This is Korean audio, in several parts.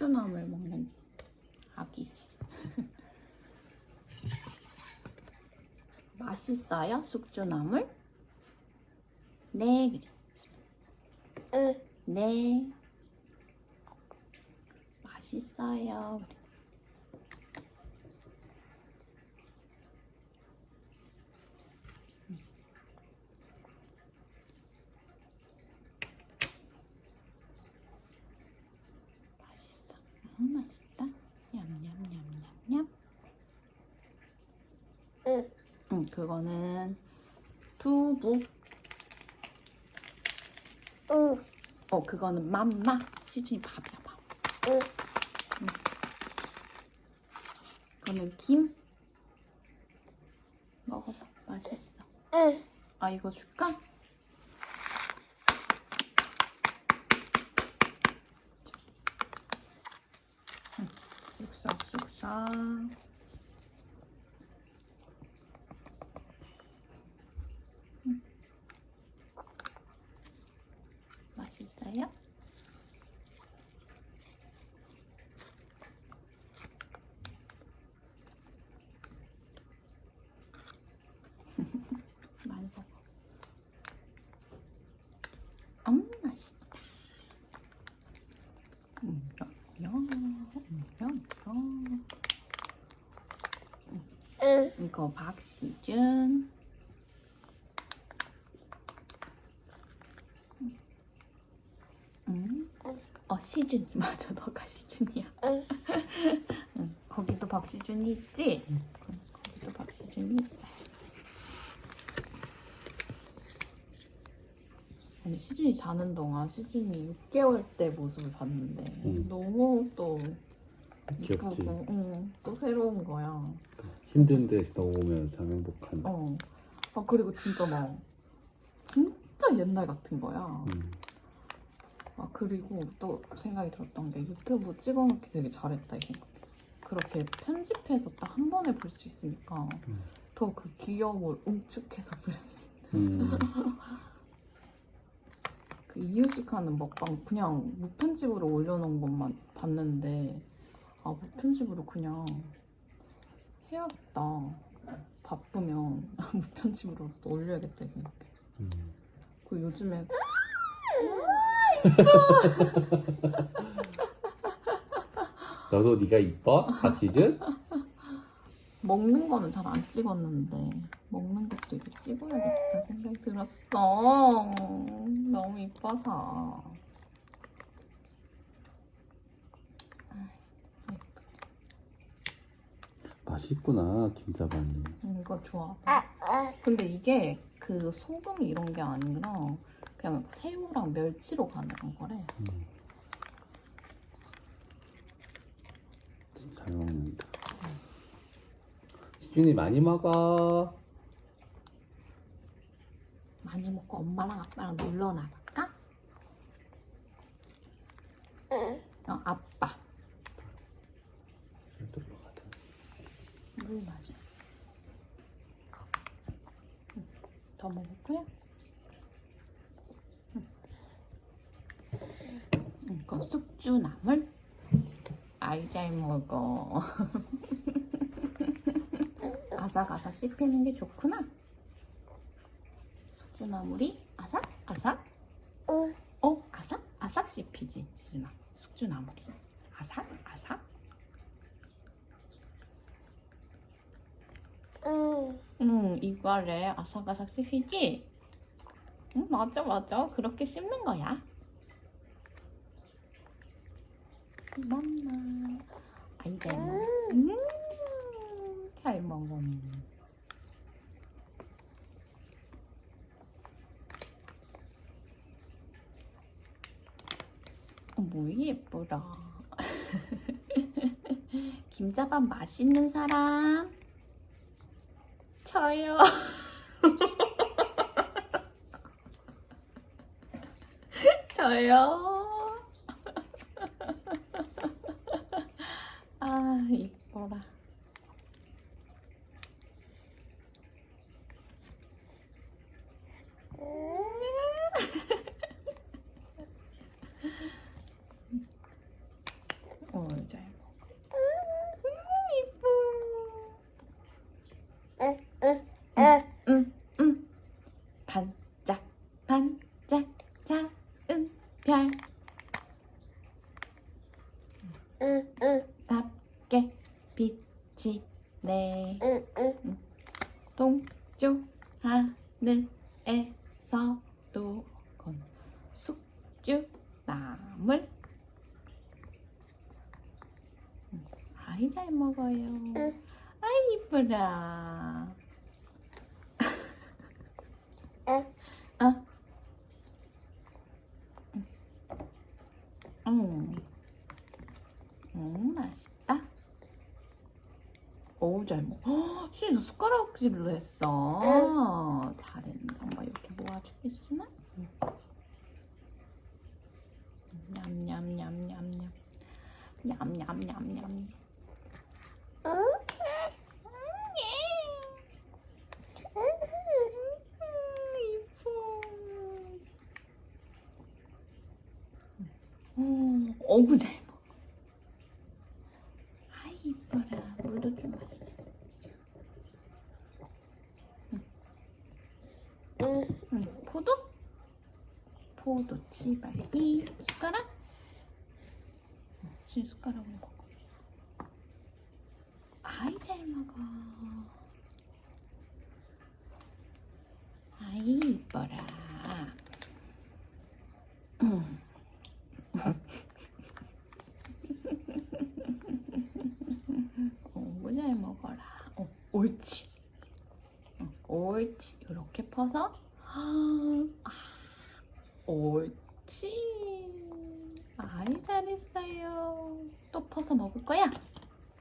숙주나물 먹는 아기새. 맛있어요, 숙주나물? 네, 그래. 응. 네. 맛있어요. 그래. 맛있어. 너무 맛있다. 냠냠냠냠냠. 응. 응, 그거는 두부. 응. 어, 그거는 맘마. 시준이 밥이야, 밥. 응. 그거는 김. 먹어봐. 맛있어. 응. 아, 이거 줄까? 응, 쑥싹, 쑥싹. 응. 많이 먹어. 음, 맛있다. 음. 이거 박시준. 음. 어, 시준. 맞아, 너가 시준이야. 응. 응, 거기도 박시준이 있지? 응, 거기도 박시준이 있어. 아니 시준이 자는 동안 시준이 6개월 때 모습을 봤는데 응. 너무 또 귀엽지. 이쁘고 응, 또 새로운 거야. 힘든 데서 오면 참 행복한. 어. 아 그리고 진짜 막 진짜 옛날 같은 거야. 음. 아 그리고 또 생각이 들었던 게 유튜브 찍어놓기 되게 잘했다 이 생각했어. 그렇게 편집해서 딱 한 번에 볼 수 있으니까 음. 더 그 귀여움을 응축해서 볼 수 있는. 음. 그 이유식 하는 먹방 그냥 무편집으로 올려놓은 것만 봤는데 아 무편집으로 그냥 해야겠다. 바쁘면 무편집으로 또 올려야겠다 이 생각했어. 음. 그 요즘에 너도 네가 이뻐? 박시준? 먹는 거는 잘 안 찍었는데 먹는 것도 이제 찍어야겠다 생각이 들었어. 너무 이뻐서. 맛있구나 김자반이. 음, 이거 좋아. 아, 아. 근데 이게 그 소금 이런 게 아니라 그냥 새우랑 멸치로 가능한 거래. 음. 잘 먹는다. 시준이 많이 먹어. 많이 먹고 엄마랑 아빠랑 놀러 나갈까? 응. 어, 아빠. 놀러 가자. 물 마셔. 응. 더 먹을 거야? 응. 응, 이건 숙주나물. 아이 잘 먹어. 아삭아삭 씹히는 게 좋구나. 숙주나물이 아삭아삭. 응. 어? 아삭? 아삭 씹히지, 수준아. 숙주나물이. 아삭? 아삭? 응. 응, 이거를 아삭아삭 씹히지? 응, 맞아, 맞아. 그렇게 씹는 거야. 맘마. 아이, 잘 먹어. 음, 잘 먹어. 어, 뭐 예쁘라. 김자반 맛있는 사람? 저요. 저요. 음, 음. 반짝, 반짝, 작은 별. 응, 응. 답게 빛이네. 동쪽 하늘에서도 건 숙주나물. 아이 잘 먹어요. 아이 이쁘라. 잘 먹어. 수진이 너 숟가락질로 했어. 잘했네. 엄마 이렇게 모아줄게, 수진아. 응. 냠냠냠냠냠. 냠냠냠냠. 응? 음, 어구 잘 먹어. 아이 이뻐라. 물도 좀 마시자. 응. 응, 포도? 포도 치발이 숟가락? 응, 실 숟가락으로 먹어. 아이 잘 먹어. 아이 이뻐라. 음. 어, 잘 먹어라. 어, 옳지. 응, 옳지. 이렇게 퍼서. 아, 옳지. 아이 잘했어요. 또 퍼서 먹을 거야?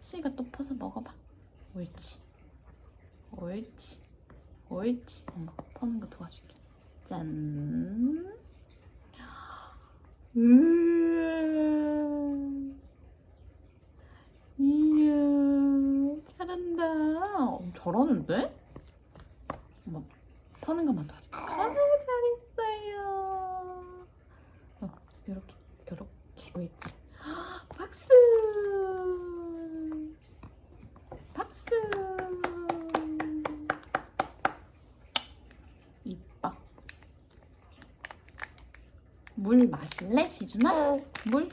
수이가 또 퍼서 먹어봐. 옳지. 옳지. 옳지. 엄마 퍼는 거 도와줄게. 짠. 으아. 이야, 잘한다. 어, 잘하는데? 엄마 퍼는 것만 도와줄게. 아, 잘했어요. 어, 이렇게, 이렇게, 옳지. 박수! 박수! 이뻐. 물 마실래, 시준아? 응. 물?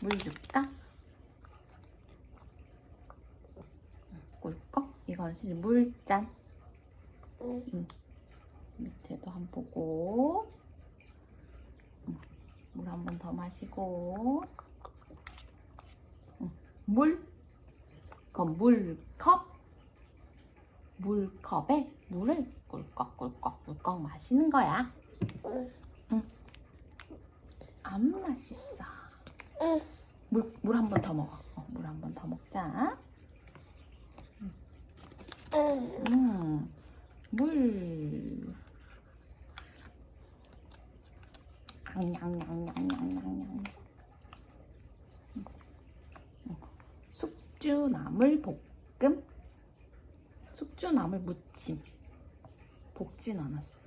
물 줄까? 꿀꺽? 이건 시준 물잔. 응. 밑에도 한번 보고 물 한 번 더 마시고 응, 물 그럼 물컵 물컵에 물을 꿀꺽꿀꺽 꿀꺽 마시는 거야 응. 안 맛있어 응. 물물 한 번 더 먹어 어, 물한 번 더 먹자 응. 음, 물. 앙냥냥냥냥냥냥. 숙주나물 볶음. 숙주나물 무침. 볶진 않았어.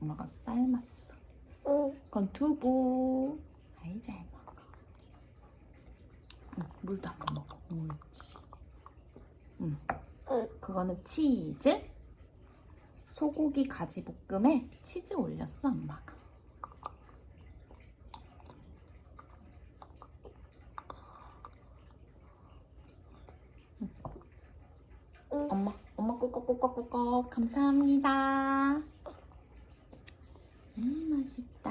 엄마가 삶았어. 응. 그건 두부. 아이 잘 먹어. 응, 물도 한번 먹어. 옳지. 응. 응. 그거는 치즈. 소고기 가지 볶음에 치즈 올렸어 엄마가. 응. 엄마, 엄마 꾹꾹꾹꾹꾹 감사합니다. 음 맛있다.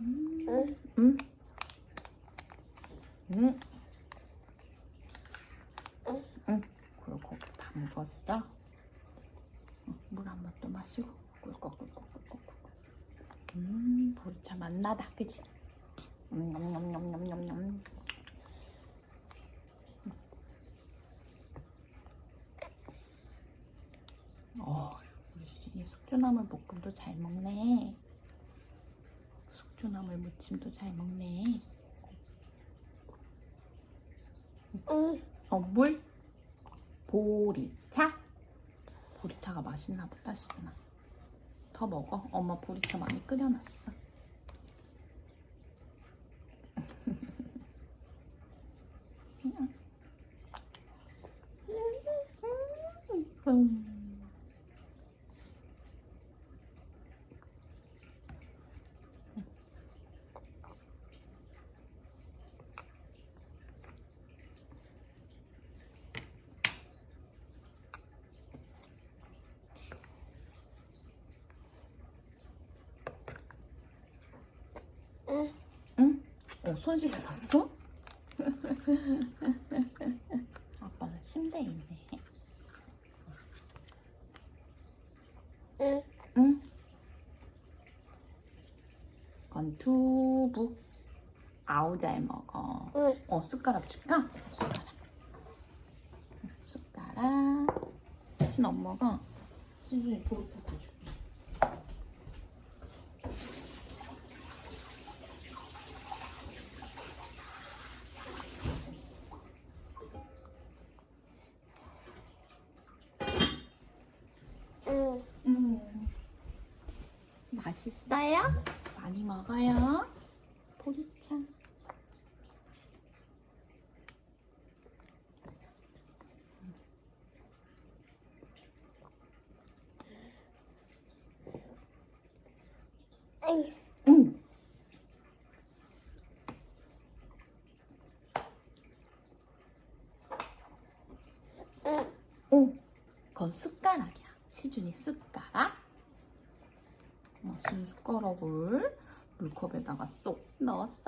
음, 응. 음, 음, 응. 응. 그리고 거기 담궜어. 물 한 번 또 마시고 꿀꺽꿀꺽꿀꺽. 음, 보리차 맛나다, 그치? 음, 냠냠냠냠냠냠. 어, 숙주나물 볶음도 잘 먹네. 숙주나물 무침도 잘 먹네. 응. 어, 물? 보리차? 보리차가 맛있나 보다, 시준아. 더 먹어. 엄마 보리차 많이 끓여놨어. 음. 응. 응? 어, 손 씻었어? 아빠는 침대에 있네. 응. 응? 건 두부. 아우 잘 먹어. 응. 어 숟가락 줄까? 숟가락. 숟가락. 신 엄마가 신준이 보리차 다 줄게. 응. 음. 맛있어요? 많이 먹어요. 보리차. 응. 응. 응. 오, 그건 숟가락이야. 시준이 숟가락. 숟가락을 물컵에다가 쏙 넣었어요.